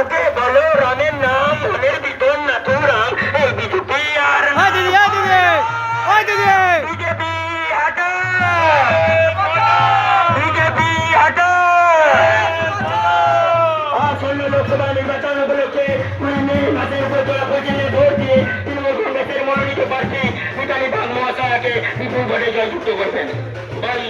মুখে বলো রামের নাম মনের ভিতর না তো রাম এই বিজেপি আর ওই দিদি ওই দিদি ওই দিদি। বিজেপি হাটা। বিজেপি হাটা। আসন্ন লোকসভা নির্বাচন উপলক্ষে মাসের উপর চলা পর্যন্ত ভোট দিয়ে তৃণমূল কংগ্রেসের মনোনীত প্রার্থী মিতালি বাগ মহাশয়াকে বিপুল ভোটে জয়যুক্ত করবেন। বল।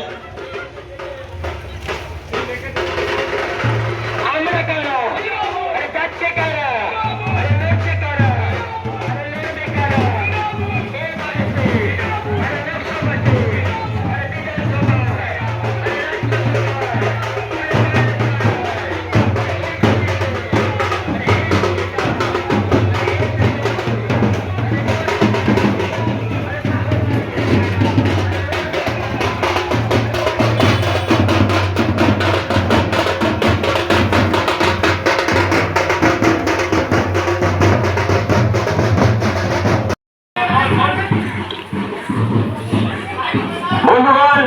বন্ধুগণ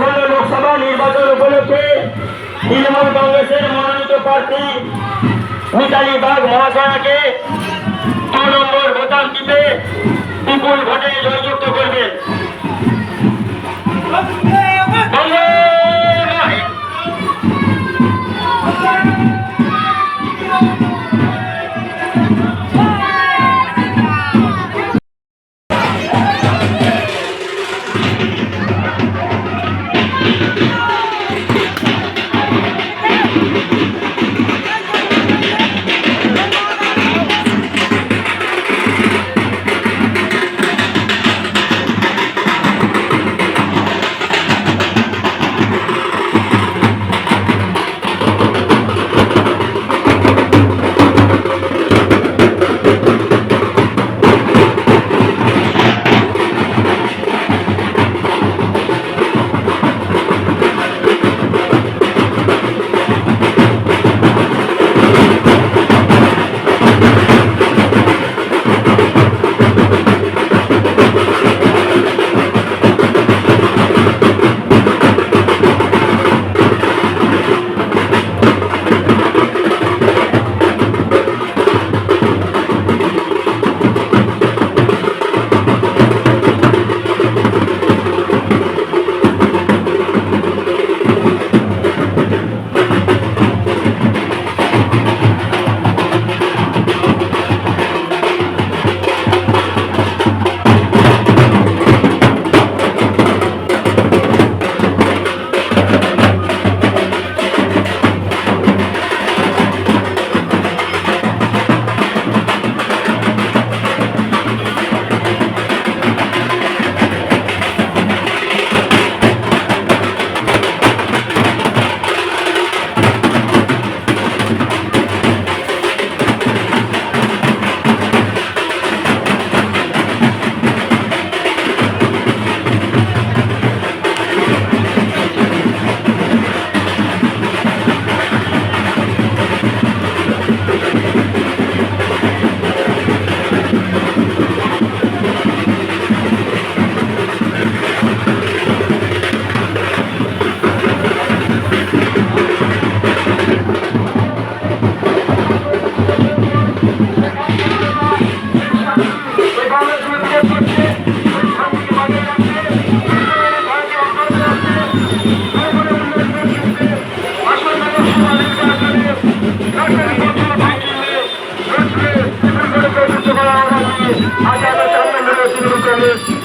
হল লোকসভা নির্বাচন উপলক্ষে তৃণমূল কংগ্রেসের মনোনীত প্রার্থী মিতালি বাগ মহাশয়াকে দু নম্বর ভোটার দিতে বিপুল ভোটে জয়যুক্ত করবেন।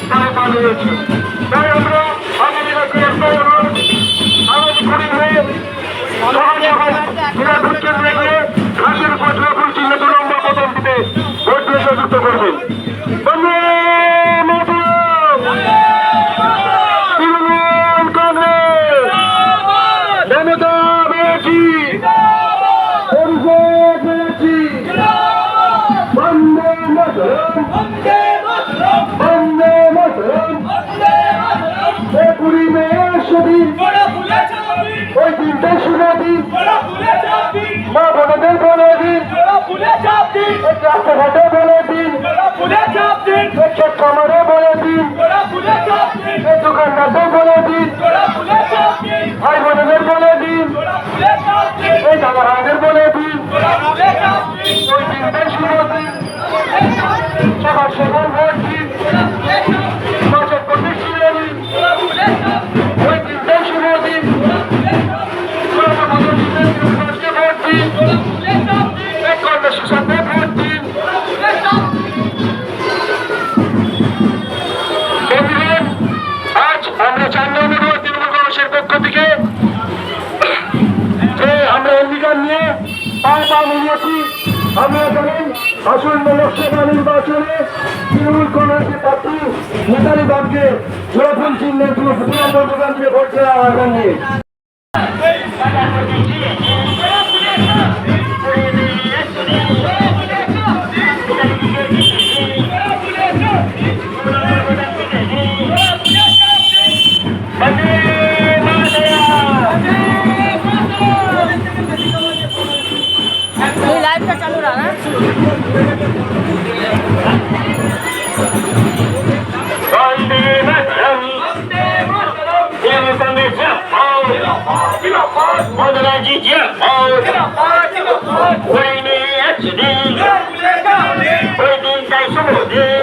তাই আমরা বোনদের বলে দিন। রাস্তাঘাটে বলে দিন। চট্টমারে বলে দিন। দোকানদারদের বলে দিন। বোনদের বলে দিন। এই দাদাদের বলে দিন। লোকসভা নির্বাচনে তৃণমূল কংগ্রেসের প্রার্থী মিতালি বাগকে জোড়াফুল চিহ্নে তৃণমূল প্রদান দিয়ে ভোট দেওয়া তুই ওই দিনটাই শুভ দিন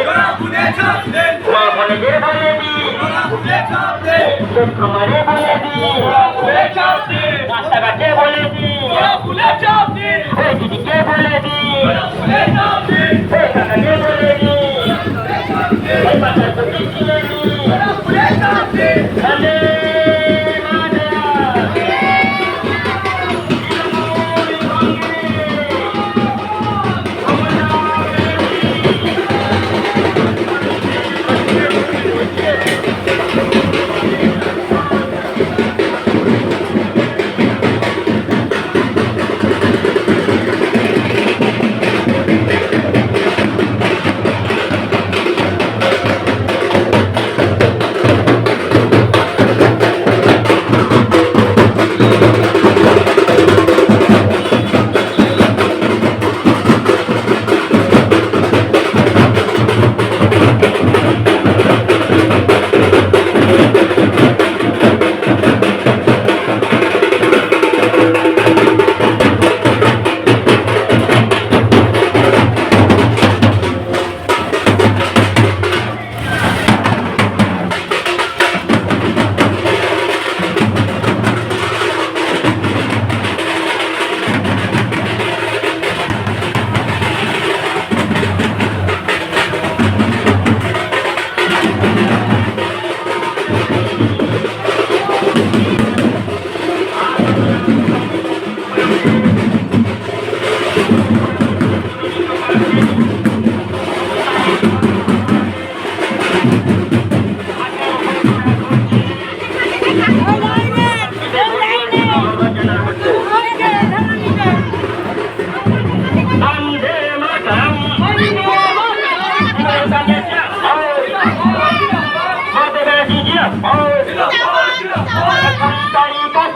মা বলে বলে দি তোমারে বলে দি রাস্তাঘাটে বলে দি ওই দিদিকে বলে দি ওই কাকাকে বলে দি ওই বাচ্চার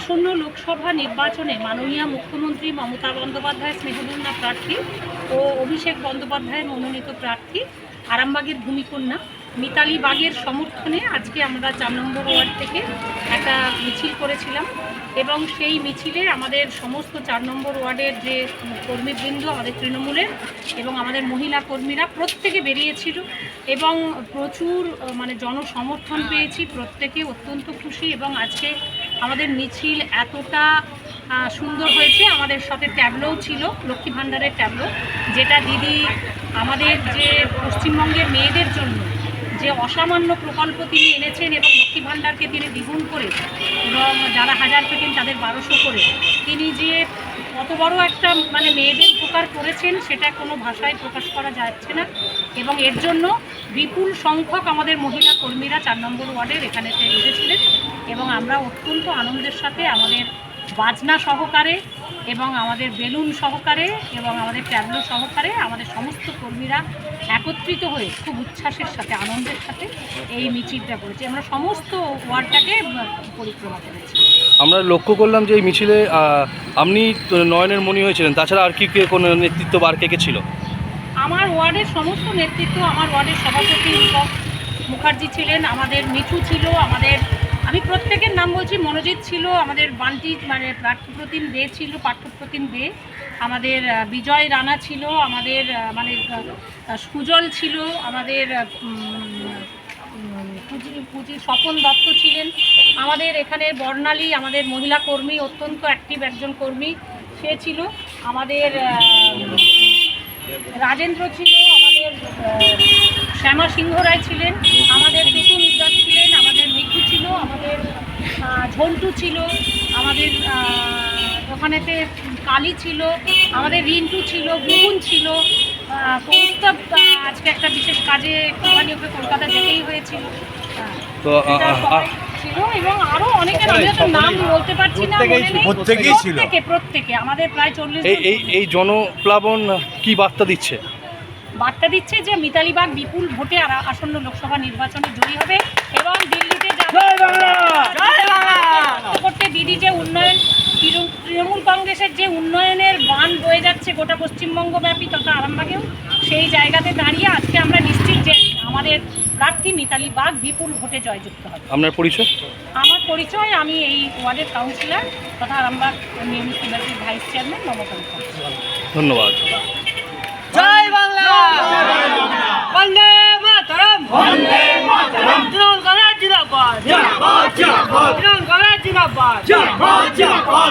আসন্ন লোকসভা নির্বাচনে মাননীয় মুখ্যমন্ত্রী মমতা বন্দ্যোপাধ্যায় স্নেহবন্যা প্রার্থী ও অভিষেক বন্দ্যোপাধ্যায় মনোনীত প্রার্থী আরামবাগের ভূমিকন্যা। মিতালি বাগের সমর্থনে আজকে আমরা চার নম্বর ওয়ার্ড থেকে একটা মিছিল করেছিলাম এবং সেই মিছিলে আমাদের সমস্ত চার নম্বর ওয়ার্ডের যে কর্মীবৃন্দ, আমাদের তৃণমূলের এবং আমাদের মহিলা কর্মীরা প্রত্যেকে বেরিয়েছিল এবং প্রচুর মানে জনসমর্থন পেয়েছি। প্রত্যেকে অত্যন্ত খুশি এবং আজকে আমাদের মিছিল এতটা সুন্দর হয়েছে। আমাদের সাথে ট্যাবলোও ছিল, লক্ষ্মী ভাণ্ডারের ট্যাবলো, যেটা দিদি আমাদের যে পশ্চিমবঙ্গের মেয়েদের জন্য যে অসামান্য প্রকল্প তিনি এনেছেন এবং লক্ষ্মী ভাণ্ডারকে তিনি দ্বিগুণ করে এবং যারা হাজার পেতেন তাদের বারোশো করে, তিনি যে কত বড় একটা মানে মেয়েদের উপকার করেছেন সেটা কোনো ভাষায় প্রকাশ করা যাচ্ছে না এবং এর জন্য বিপুল সংখ্যক আমাদের মহিলা কর্মীরা চার নম্বর ওয়ার্ডের এখানে এসেছিলেন এবং আমরা অত্যন্ত আনন্দের সাথে আমাদের বাজনা সহকারে এবং আমাদের বেলুন সহকারে এবং আমাদের ট্যাবলো সহকারে আমাদের সমস্ত কর্মীরা একত্রিত হয়ে খুব উচ্ছ্বাসের সাথে আনন্দের সাথে এই মিছিলটা করেছি। আমরা সমস্ত ওয়ার্ডটাকে পরিক্রমা করেছি। আমরা লক্ষ্য করলাম যে এই মিছিলে আপনি নয়নের মণি হয়েছিলেন তাছাড়া আর কি কে কোনো নেতৃত্ব বা আর কে কে ছিল? আমার ওয়ার্ডের সমস্ত নেতৃত্ব আমার ওয়ার্ডের সভাপতি মুখার্জি ছিলেন আমাদের মিঠু ছিল আমাদের আমি প্রত্যেকের নাম বলছি, মনোজিৎ ছিল আমাদের বান্টি মানে পার্থপ্রতিম দে ছিল পাঠ্যপ্রতিম দে। আমাদের বিজয় রানা ছিল, আমাদের মানে সুজল ছিল, আমাদের পুঁজি পুঁজি, স্বপন দত্ত ছিলেন। আমাদের এখানে বর্ণালী, আমাদের মহিলা কর্মী, অত্যন্ত অ্যাক্টিভ একজন কর্মী, সে ছিল। আমাদের রাজেন্দ্র ছিল, আমাদের শ্যামা সিংহ রায় ছিলেন। আমাদের টুটু মিদ্দার ছিলেন আমাদের মিঠু ছিল আমাদের আহ, ঝন্টু ছিল আমাদের ওখানেতে কালী ছিল আমাদের রিন্টু ছিল বুবুন ছিল কৌস্তব আজকে একটা বিশেষ কাজে কোম্পানি ওকে কলকাতা যেতেই হয়েছিল। হ্যাঁ, তো ছিল এবং আরও অনেকের আমি হয়তো নাম বলতে পারছি না প্রত্যেকেই ছিল। প্রত্যেকে প্রত্যেকে আমাদের প্রায় চল্লিশ এই এই এই জনপ্লাবন কি বার্তা দিচ্ছে? বার্তা দিচ্ছে যে মিতালি বাগ বিপুল ভোটে আর আসন্ন লোকসভা নির্বাচনে জয়ী হবে এবং দিল্লিতে করতে দিদি যে উন্নয়ন তৃণমূল কংগ্রেসের যে উন্নয়নের বান বয়ে যাচ্ছে গোটা পশ্চিমবঙ্গ ব্যাপী তথা আরামবাগেও সেই জায়গাতে দাঁড়িয়ে আজকে আমরা নিশ্চিত যে আমাদের প্রার্থী মিতালি বাগ বিপুল ভোটে জয়যুক্ত হবে। আপনার পরিচয়? আমার পরিচয় আমি এই ওয়ার্ডের কাউন্সিলর তথা আরামবাগ মিউনিসিপ্যালিটির ভাইস চেয়ারম্যান মমতা ধন্যবাদ। জয় বাংলা। বন্দে মাতরম। বন্দে মাতরম। তৃণমূল কংগ্রেস জিন্দাবাদ। জিন্দাবাদ জিন্দাবাদ। তৃণমূল কংগ্রেস জিন্দাবাদ। জিন্দাবাদ জিন্দাবাদ।